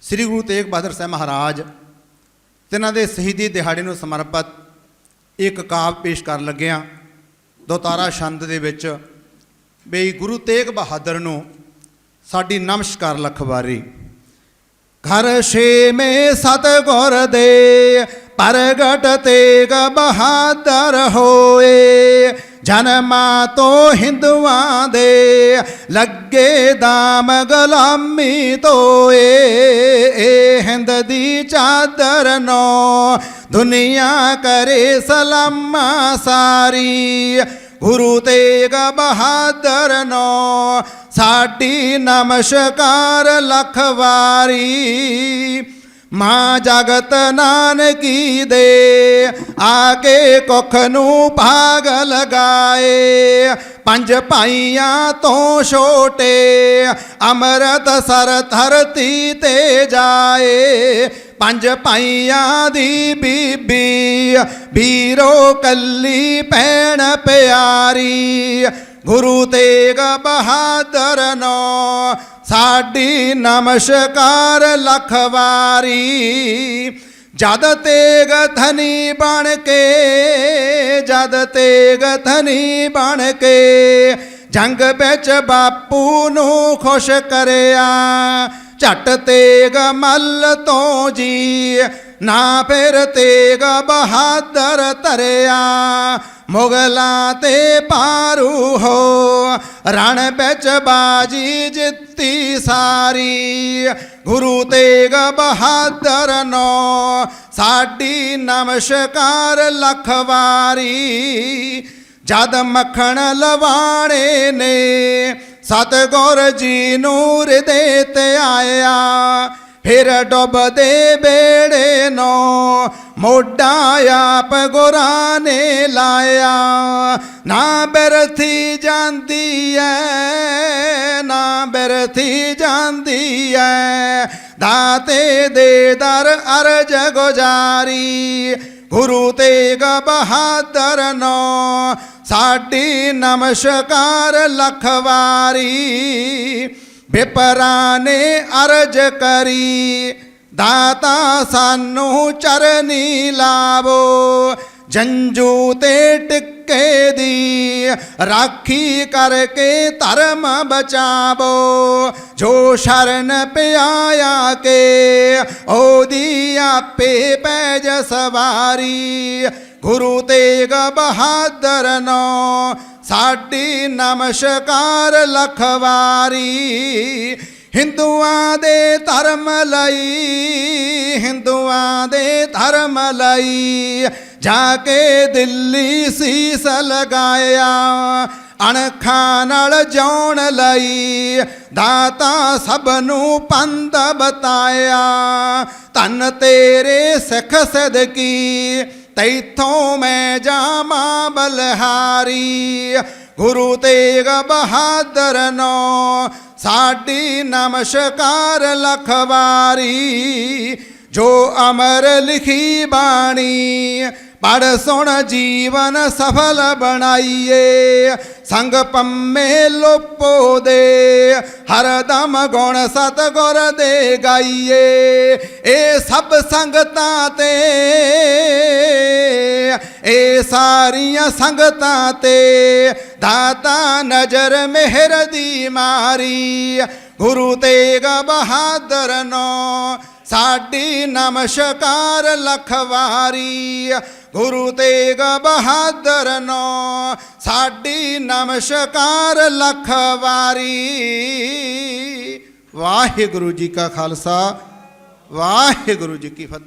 ਸ੍ਰੀ ਗੁਰੂ ਤੇਗ ਬਹਾਦਰ ਸਾਹਿਬ ਮਹਾਰਾਜ ਤਿਨਾਂ ਦੇ ਸ਼ਹੀਦੀ ਦਿਹਾੜੇ ਨੂੰ ਸਮਰਪਿਤ ਇੱਕ ਕਾਵ ਪੇਸ਼ ਕਰਨ ਲੱਗਿਆ ਦੋਤਾਰਾ ਛੰਦ ਦੇ ਵਿੱਚ ਬਈ ਗੁਰੂ ਤੇਗ ਬਹਾਦਰ ਨੂੰ ਸਾਡੀ ਨਮਸਕਾਰ ਲਖਵਾਰੀ। ਘਰ ਛੇ ਛੇਵੇਂ ਸਤਗੁਰ ਦੇ ਪ੍ਰਗਟ ਤੇਗ ਬਹਾਦਰ ਹੋਏ। ਜਨਮਾਂ ਤੋਂ ਹਿੰਦੂਆਂ ਦੇ ਲੱਗੇ ਦਾਮ ਗੁਲਾਮੀ ਤੋਏ ਏ ਹਿੰਦ ਦੀ ਚਾਦਰ ਨੋ, ਦੁਨੀਆ ਕਰੇ ਸਲਾਮਾ ਸਾਰੀ। ਗੁਰੂ ਤੇਗ ਬਹਾਦਰ ਨੋ, ਸਾਡੀ ਨਮਸਕਾਰ ਲੱਖ ਵਾਰੀ। ਮਾਂ ਜਗਤ ਨਾਨਕੀ ਦੇ ਆ ਕੇ ਕੁੱਖ ਨੂੰ ਭਾਗ ਲਗਾਏ ਪੰਜ ਭਾਈਆਂ ਤੋਂ ਛੋਟੇ, ਅਮਰਤ ਸਰ ਧਰਤੀ ਤੇ ਜਾਏ। ਪੰਜ ਭਾਈਆਂ ਦੀ ਬੀਬੀ, ਵੀਰੋ ਕੱਲੀ ਭੈਣ ਪਿਆਰੀ। ਗੁਰੂ ਤੇਗ ਬਹਾਦਰ ਨੋ, ਸਾਡੀ ਨਮਸਕਾਰ ਲੱਖ ਵਾਰੀ। ਜਦ ਤੇਗ ਧਨੀ ਬਣ ਕੇ, ਜਦ ਤੇਗ ਧਨੀ ਬਣ ਕੇ, ਜੰਗ ਵਿੱਚ ਬਾਪੂ ਨੂੰ ਖੁਸ਼ ਕਰਿਆ। ਝਟ ਤੇਗ ਮੱਲ ਤੋਂ ਜੀ ਨਾ ਫਿਰ ਤੇਗ ਬਹਾਦਰ ਤਰਿਆ ਮੁਗਲਾਂ ਤੇ ਪਾਰੂ ਹੋ। ਰਣ ਵਿੱਚ ਬਾਜੀ ਜਿੱਤੀ ਸਾਰੀ, ਗੁਰੂ ਤੇਗ ਬਹਾਦਰ ਨੋ। ਸਾਡੀ ਨਮਸਕਾਰ ਲੱਖ ਵਾਰੀ ਜਦ ਮੱਖਣ ਲਵਾਣੇ ਨੇ, ਸਤਗੁਰ ਜੀ ਨੂਰ ਦੇ ਤੇ ਆਇਆ। ਫਿਰ ਡੁੱਬਦੇ ਬੇੜੇ ਨੋ ਮੋਢਾ ਆਪ ਗੁਰਾਂ ਨੇ ਲਾਇਆ। ਨਾ ਬਰਥੀ ਜਾਂਦੀ ਐ, ਨਾ ਬਰਥੀ ਜਾਂਦੀ ਐ। ਦਾਤੇ ਦੇ ਦਰ ਅਰਜ ਗੁਜਾਰੀ, ਗੁਰੂ ਤੇਗ ਬਹਾਦਰ ਨੋ ਸਾਡੀ ਨਮਸਕਾਰ ਲਖ ਵਾਰੀ ਵਿਪਰਾਂ ਨੇ ਅਰਜ ਕਰੀ, ਦਾਤਾ ਸਾਨੂੰ ਚਰਨੀ ਲਾਵੋ, ਜੰਜੂ ਤੇ ਟਿੱਕੇ ਦੀ, ਰਾਖੀ ਕਰਕੇ ਧਰਮ ਬਚਾਵੋ, ਜੋ ਸ਼ਰਨ ਪਿਆਇਆ ਕੇ, ਉਹਦੀ ਆਪੇ ਪੈਜ ਸਵਾਰੀ, ਗੁਰੂ ਤੇਗ ਬਹਾਦਰ ਨੋ ਸਾਡੀ ਨਮਸਕਾਰ ਲਖਵਾਰੀ, ਹਿੰਦੂਆਂ ਦੇ ਧਰਮ ਲਈ, ਹਿੰਦੂਆਂ ਦੇ ਧਰਮ ਲਈ ਜਾ ਕੇ ਦਿੱਲੀ ਸੀਸ ਲਗਾਇਆ, ਅਣਖਾਂ ਨਾਲ ਜਾਣ ਲਈ ਦਾਤਾ ਸਭ ਨੂੰ ਪੰਦ ਬਤਾਇਆ। ਧੰਨ ਤੇਰੇ ਸਿੱਖ ਸਦਕੀ ਤੈਥੋਂ ਮੈਂ ਜਾਵਾਂ ਬਲਹਾਰੀ। ਗੁਰੂ ਤੇਗ ਬਹਾਦਰ ਨੋ, ਸਾਡੀ ਨਮਸਕਾਰ ਲਖਵਾਰੀ। ਜੋ ਅਮਰ ਲਿਖੀ ਬਾਣੀ ਪੜ ਸੁਣ ਜੀਵਨ ਸਫਲ ਬਣਾਈਏ, ਸੰਗ ਪੰਮੇ ਲੋਪੋ ਦੇ, ਹਰ ਦਮ ਗੁਣ ਸਤਗੁਰ ਦੇ ਗਾਈਏ। ਇਹ ਸਭ ਸੰਗਤਾਂ ਤੇ ਇਹ ਸਾਰੀਆਂ ਸੰਗਤਾਂ ਤੇ, ਦਾਤਾ ਨਜ਼ਰ ਮਿਹਰ ਦੀ ਮਾਰੀ। ਗੁਰੂ ਤੇਗ ਬਹਾਦਰ ਨੋ, ਸਾਡੀ ਨਮਸਕਾਰ ਲੱਖ ਵਾਰੀ ਗੁਰੂ ਤੇਗ ਬਹਾਦਰ ਨੋ, ਸਾਡੀ ਨਮਸਕਾਰ ਲੱਖ ਵਾਰੀ। ਵਾਹਿਗੁਰੂ ਜੀ ਕਾ ਖਾਲਸਾ, ਵਾਹਿਗੁਰੂ ਜੀ ਕੀ ਫਤਿਹ।